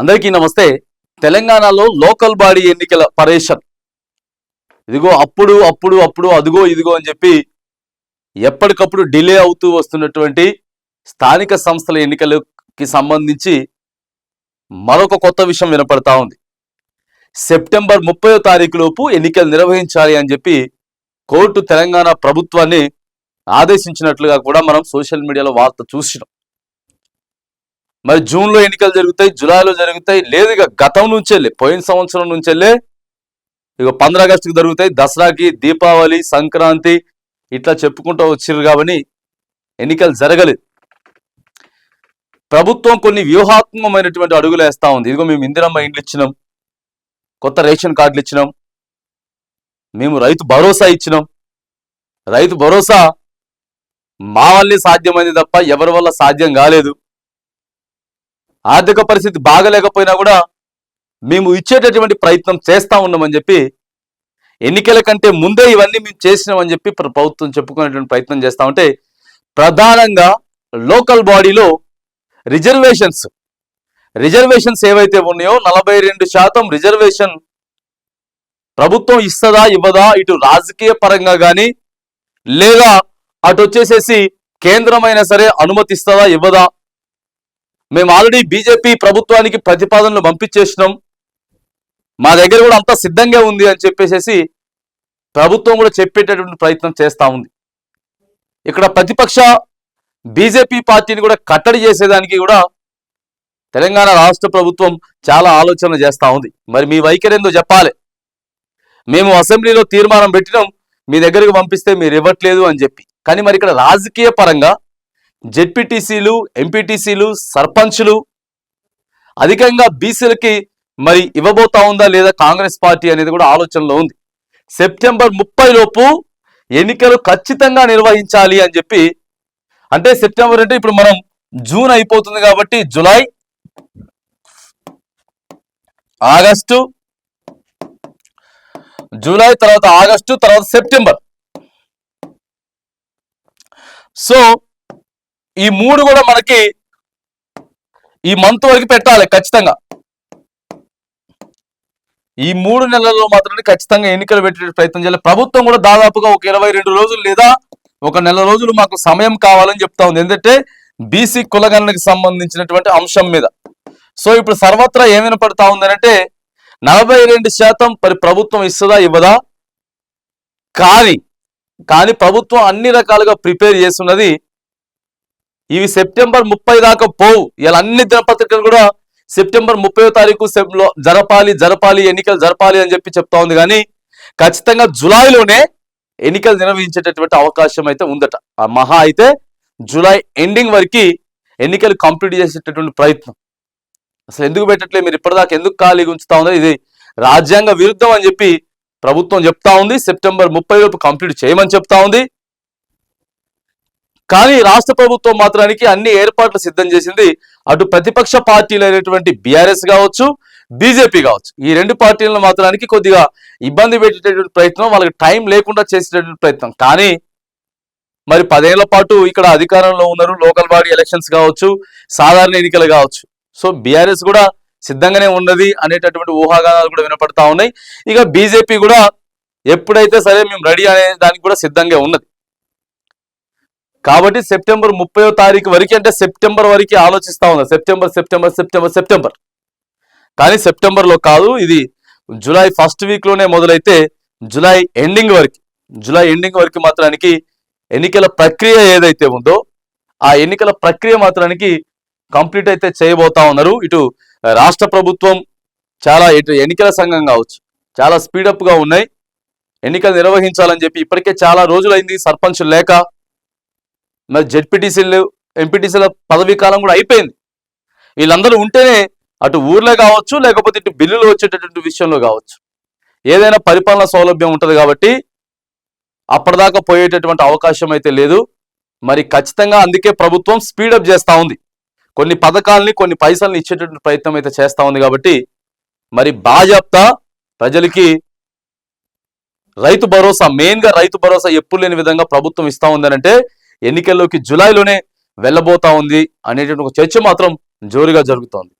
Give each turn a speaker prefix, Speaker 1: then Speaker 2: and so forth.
Speaker 1: అందరికీ నమస్తే. తెలంగాణలో లోకల్ బాడీ ఎన్నికల పరేషన్. ఇదిగో అప్పుడు అప్పుడు అప్పుడు అదిగో ఇదిగో అని చెప్పి ఎప్పటికప్పుడు డిలే అవుతూ వస్తున్నటువంటి స్థానిక సంస్థల ఎన్నికలకి సంబంధించి మరొక కొత్త విషయం వినపడతా ఉంది. సెప్టెంబర్ ముప్పయో తారీఖులోపు ఎన్నికలు నిర్వహించాలి అని చెప్పి కోర్టు తెలంగాణ ప్రభుత్వాన్ని ఆదేశించినట్లుగా కూడా మనం సోషల్ మీడియాలో వార్త చూసినాం. మరి జూన్లో ఎన్నికలు జరుగుతాయి జూలైలో జరుగుతాయి లేదు ఇక గతం నుంచి వెళ్ళి పోయిన సంవత్సరం నుంచి వెళ్ళే ఇక పంద్ర ఆగస్టుకి జరుగుతాయి దసరాకి దీపావళి సంక్రాంతి ఇట్లా చెప్పుకుంటూ వచ్చారు కాబట్టి ఎన్నికలు జరగలేదు ప్రభుత్వం కొన్ని వ్యూహాత్మకమైనటువంటి అడుగులు వేస్తా ఉంది. ఇదిగో మేము ఇందిరమ్మ ఇండ్లు ఇచ్చినాం కొత్త రేషన్ కార్డులు ఇచ్చినాం మేము రైతు భరోసా ఇచ్చినాం. రైతు భరోసా మా వల్లే సాధ్యమైంది తప్ప ఎవరి వల్ల సాధ్యం కాలేదు. ఆర్థిక పరిస్థితి బాగలేకపోయినా కూడా మేము ఇచ్చేటటువంటి ప్రయత్నం చేస్తా ఉన్నామని చెప్పి ఎన్నికల కంటే ముందే ఇవన్నీ మేము చేసినామని చెప్పి ప్రభుత్వం చెప్పుకునేటువంటి ప్రయత్నం చేస్తా ఉంటే ప్రధానంగా లోకల్ బాడీలో రిజర్వేషన్స్ రిజర్వేషన్స్ ఏవైతే ఉన్నాయో నలభై రెండు శాతం రిజర్వేషన్ ప్రభుత్వం ఇస్తుందా ఇవ్వదా ఇటు రాజకీయ పరంగా కానీ లేదా అటు వచ్చేసేసి కేంద్రమైనా సరే అనుమతిస్తుందా ఇవ్వదా మేము ఆల్రెడీ బీజేపీ ప్రభుత్వానికి ప్రతిపాదనలు పంపించేసినాం. మా దగ్గర కూడా అంతా సిద్ధంగా ఉంది అని చెప్పేసి ప్రభుత్వం కూడా చెప్పేటటువంటి ప్రయత్నం చేస్తూ ఉంది. ఇక్కడ ప్రతిపక్ష బీజేపీ పార్టీని కూడా కట్టడి చేసేదానికి కూడా తెలంగాణ రాష్ట్ర ప్రభుత్వం చాలా ఆలోచన చేస్తూ ఉంది. మరి మీ వైఖరి ఏందో చెప్పాలి. మేము అసెంబ్లీలో తీర్మానం పెట్టినాం. మీ దగ్గరకు పంపిస్తే మీరు ఇవ్వట్లేదు అని చెప్పి. కానీ మరి ఇక్కడ రాజకీయ పరంగా జెడ్పీటీసీలు ఎంపీటీసీలు సర్పంచ్లు అధికంగా బీసీలకి మరి ఇవ్వబోతా ఉందా లేదా కాంగ్రెస్ పార్టీ అనేది కూడా ఆలోచనలో ఉంది. సెప్టెంబర్ ముప్పై లోపు ఎన్నికలు ఖచ్చితంగా నిర్వహించాలి అని చెప్పి అంటే సెప్టెంబర్ అంటే ఇప్పుడు మనం జూన్ అయిపోతుంది కాబట్టి జులై ఆగస్టు జూలై తర్వాత ఆగస్టు తర్వాత సెప్టెంబర్. సో ఈ మూడు కూడా మనకి ఈ మంత్ వరకు పెట్టాలి ఖచ్చితంగా. ఈ మూడు నెలల్లో మాత్రమే ఖచ్చితంగా ఎన్నికలు పెట్టే ప్రయత్నం చేయాలి. ప్రభుత్వం కూడా దాదాపుగా ఒక ఇరవై రెండు రోజులు లేదా ఒక నెల రోజులు మాకు సమయం కావాలని చెప్తా ఉంది. ఎందుకంటే బీసీ కులగణనకి సంబంధించినటువంటి అంశం మీద. సో ఇప్పుడు సర్వత్రా ఏమైనా వినపడతా ఉందనంటే నలభై రెండు శాతం మరి ప్రభుత్వం ఇస్తుందా ఇవ్వదా? కానీ కానీ ప్రభుత్వం అన్ని రకాలుగా ప్రిపేర్ చేస్తున్నది ఇవి సెప్టెంబర్ ముప్పై దాకా పోవు. ఇలా అన్ని దినపత్రికలు కూడా సెప్టెంబర్ ముప్పై తారీఖు జరపాలి జరపాలి ఎన్నికలు జరపాలి అని చెప్పి చెప్తా ఉంది కానీ ఖచ్చితంగా జులైలోనే ఎన్నికలు నిర్వహించేటటువంటి అవకాశం అయితే ఉందట. ఆ మహా అయితే జూలై ఎండింగ్ వరకు ఎన్నికలు కంప్లీట్ చేసేటటువంటి ప్రయత్నం. అసలు ఎందుకు పెట్టట్లేదు? మీరు ఇప్పటిదాకా ఎందుకు ఖాళీగా ఉంచుతా ఉందో ఇది రాజ్యాంగ విరుద్ధం అని చెప్పి ప్రభుత్వం చెప్తా ఉంది. సెప్టెంబర్ ముప్పై లోపు కంప్లీట్ చేయమని చెప్తా ఉంది. కానీ రాష్ట్ర ప్రభుత్వం మాత్రానికి అన్ని ఏర్పాట్లు సిద్ధం చేసింది అటు ప్రతిపక్ష పార్టీలు బీఆర్ఎస్ కావచ్చు బీజేపీ కావచ్చు. ఈ రెండు పార్టీలను మాత్రానికి కొద్దిగా ఇబ్బంది పెట్టేటటువంటి ప్రయత్నం వాళ్ళకి టైం లేకుండా చేసేటటువంటి ప్రయత్నం. కానీ మరి పదేళ్ళ పాటు ఇక్కడ అధికారంలో ఉన్నారు లోకల్ బాడీ ఎలక్షన్స్ కావచ్చు సాధారణ ఎన్నికలు కావచ్చు. సో బీఆర్ఎస్ కూడా సిద్ధంగానే ఉన్నది అనేటటువంటి ఊహాగానాలు కూడా వినపడతా ఉన్నాయి. ఇక బీజేపీ కూడా ఎప్పుడైతే సరే మేము రెడీ అనే దానికి కూడా సిద్ధంగా ఉన్నది. కాబట్టి సెప్టెంబర్ ముప్పయో తారీఖు వరకు అంటే సెప్టెంబర్ వరకు ఆలోచిస్తా ఉన్నా. September September September September. కానీ సెప్టెంబర్లో కాదు ఇది జూలై ఫస్ట్ వీక్లోనే మొదలైతే జూలై ఎండింగ్ వరకు జూలై ఎండింగ్ వరకు మాత్రానికి ఎన్నికల ప్రక్రియ ఏదైతే ఉందో ఆ ఎన్నికల ప్రక్రియ మాత్రానికి కంప్లీట్ అయితే చేయబోతా ఉన్నారు. ఇటు రాష్ట్ర ప్రభుత్వం చాలా ఇటు ఎన్నికల సంఘం కావచ్చు చాలా స్పీడప్గా ఉన్నాయి. ఎన్నికలు నిర్వహించాలని చెప్పి ఇప్పటికే చాలా రోజులైంది సర్పంచ్ లేక మరి జెడ్పీటీసీలు ఎంపీటీసీల పదవీ కాలం కూడా అయిపోయింది. వీళ్ళందరూ ఉంటేనే అటు ఊర్లో కావచ్చు లేకపోతే ఇటు బిల్లులు వచ్చేటటువంటి విషయంలో కావచ్చు. ఏదైనా పరిపాలన సౌలభ్యం ఉంటుంది కాబట్టి అప్పటిదాకా పోయేటటువంటి అవకాశం అయితే లేదు. మరి ఖచ్చితంగా అందుకే ప్రభుత్వం స్పీడప్ చేస్తూ ఉంది. కొన్ని పథకాలని కొన్ని పైసల్ని ఇచ్చేటటువంటి ప్రయత్నం అయితే చేస్తూ ఉంది కాబట్టి మరి బాజాప్తా ప్రజలకి రైతు భరోసా మెయిన్గా రైతు భరోసా ఎప్పుడు లేని విధంగా ప్రభుత్వం ఇస్తా ఉందనంటే ఎన్నికల్లోకి జులైలోనే వెళ్ళబోతా ఉంది అనేటువంటి ఒక చర్చ మాత్రం జోరుగా జరుగుతోంది.